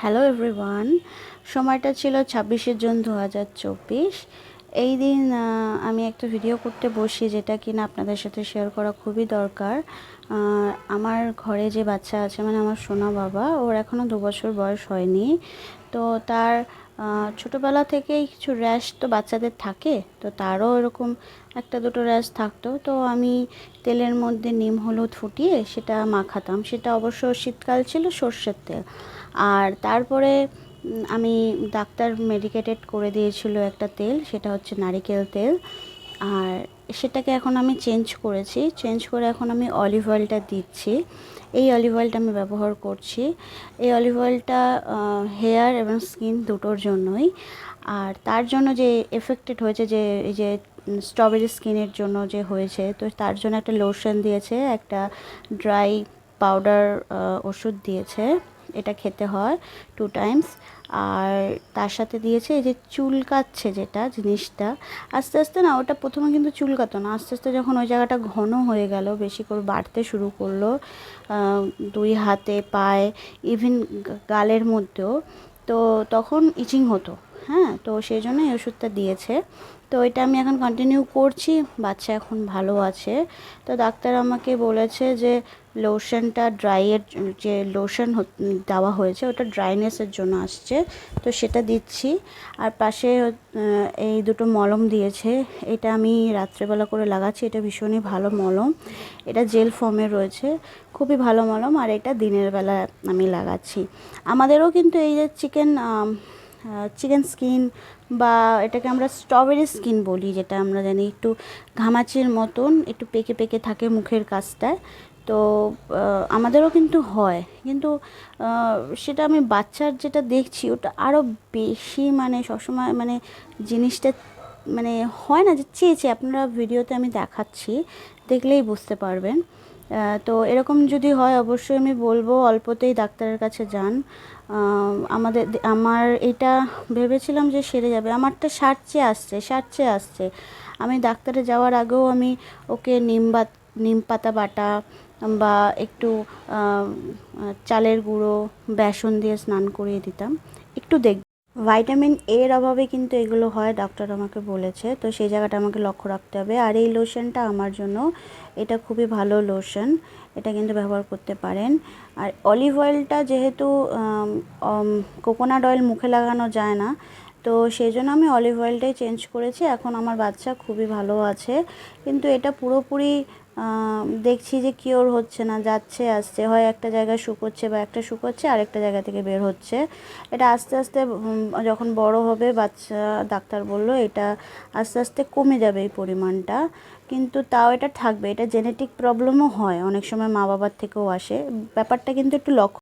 Hello everyone সময়টা ছিল ছাব্বিশে জুন দু হাজার চব্বিশ। এই দিন আমি একটা ভিডিও করতে বসি যেটা কিনা আপনাদের সাথে শেয়ার করা খুবই দরকার। আমার ঘরে যে বাচ্চা আছে মানে আমার সোনা বাবা, ওর এখনও দু বছর বয়স হয়নি। তো তার ছোটোবেলা থেকেই কিছু র্যাশ তো বাচ্চাদের থাকে, তো তারও এরকম একটা দুটো র্যাশ থাকতো। তো আমি তেলের মধ্যে নিম হলুদ ফুটিয়ে সেটা মাখাতাম। সেটা অবশ্য শীতকাল ছিল সর্ষের তেল। আর তারপরে আমি ডাক্তার মেডিকেটেড করে দিয়েছিল একটা তেল, সেটা হচ্ছে নারিকেল তেল। আর সেটাকে এখন আমি চেঞ্জ করেছি চেঞ্জ করে এখন আমি অলিভ অয়েলটা দিচ্ছি। এই অলিভ অয়েলটা আমি ব্যবহার করছি। এই অলিভ অয়েলটা হেয়ার এবং স্কিন দুটোর জন্যই। আর তার জন্য যে এফেক্টেড হয়েছে, যে এই যে স্ট্রবেরি স্কিনের জন্য যে হয়েছে, তো তার জন্য একটা লোশন দিয়েছে, একটা ড্রাই পাউডার ওষুধ দিয়েছে। এটা খেতে হয় টু টাইমস আর তার সাথে দিয়েছে এই যে চুলকাচ্ছে যেটা জিনিসটা, আস্তে আস্তে না ওটা প্রথমে কিন্তু চুলকাতো না, আস্তে আস্তে যখন ওই জায়গাটা ঘন হয়ে গেল, বেশি করে বাড়তে শুরু করল দুই হাতে, পায়ে ইভেন গালের মধ্যেও, তো তখন ইচিং হতো। হ্যাঁ তো সেই জন্য এই ওষুধটা দিয়েছে। তো এটা আমি এখন কন্টিনিউ করছি, বাচ্চা এখন ভালো আছে। তো ডাক্তার আমাকে বলেছে যে লোশনটা ড্রাইয়ের যে লোশন দেওয়া হয়েছে, ওটা ড্রাইনেসের জন্য আসছে। তো সেটা দিচ্ছি। আর পাশে এই দুটো মলম দিয়েছে। এটা আমি রাত্রেবেলা করে লাগাচ্ছি, এটা ভীষণই ভালো মলম। এটা জেল ফর্মে রয়েছে। খুবই ভালো মলম, আর এটা দিনের বেলা আমি লাগাচ্ছি। আমাদেরও কিন্তু এই যে চিকেন চিকেন স্কিন বা এটাকে আমরা স্ট্রবেরি স্কিন বলি, যেটা আমরা জানি একটু ঘামাচির মতন, একটু পেকে পেকে থাকে মুখের কাছটায় তো আমাদেরও কিন্তু হয়। কিন্তু সেটা আমি বাচ্চার যেটা দেখছি, ওটা আরও বেশি মানে সবসময় মানে জিনিসটা মানে হয় না যে চেয়েছে। আপনারা ভিডিওতে আমি দেখাচ্ছি, দেখলেই বুঝতে পারবেন। তো এরকম যদি হয়, অবশ্যই আমি বলব অল্পতেই ডাক্তারের কাছে যান। আমাদের আমার এটা ভেবেছিলাম যে সেরে যাবে। আমারটা সারছে, আসছে সারছে, আসছে। আমি ডাক্তারে যাওয়ার আগেও আমি ওকে নিম বাত নিম পাতা বাটা বা একটু চালের গুঁড়ো, বেসন দিয়ে স্নান করিয়ে দিতাম। একটু দেখ ভাইটামিন এর অভাবে কিন্তু এগুলো হয় ডক্টর আমাকে বলেছে। তো সেই জায়গাটা আমাকে লক্ষ্য রাখতে হবে। আর এই লোশনটা আমার জন্য, এটা খুবই ভালো লোশন এটা কিন্তু ব্যবহার করতে পারেন। আর অলিভ অয়েলটা যেহেতু কোকোনাট অয়েল মুখে লাগানো যায় না, তো সেই জন্য আমি অলিভ অয়েলটাই চেঞ্জ করেছি। এখন আমার বাচ্চা খুবই ভালো আছে। কিন্তু এটা পুরোপুরি দেখছি যে কিওর হচ্ছে না, যাচ্ছে, আসছে। হয় একটা জায়গায় শুকোচ্ছে বা একটা শুকোচ্ছে আর একটা জায়গা থেকে বের হচ্ছে। এটা আস্তে আস্তে যখন বড় হবে, বাচ্চা, ডাক্তার বলল, এটা আস্তে আস্তে কমে যাবে এই পরিমাণটা। কিন্তু তাও এটা থাকবে। এটা জেনেটিক প্রবলেমও হয়। অনেক সময় মা বাবার থেকেও আসে। ব্যাপারটা কিন্তু একটু লক্ষ্য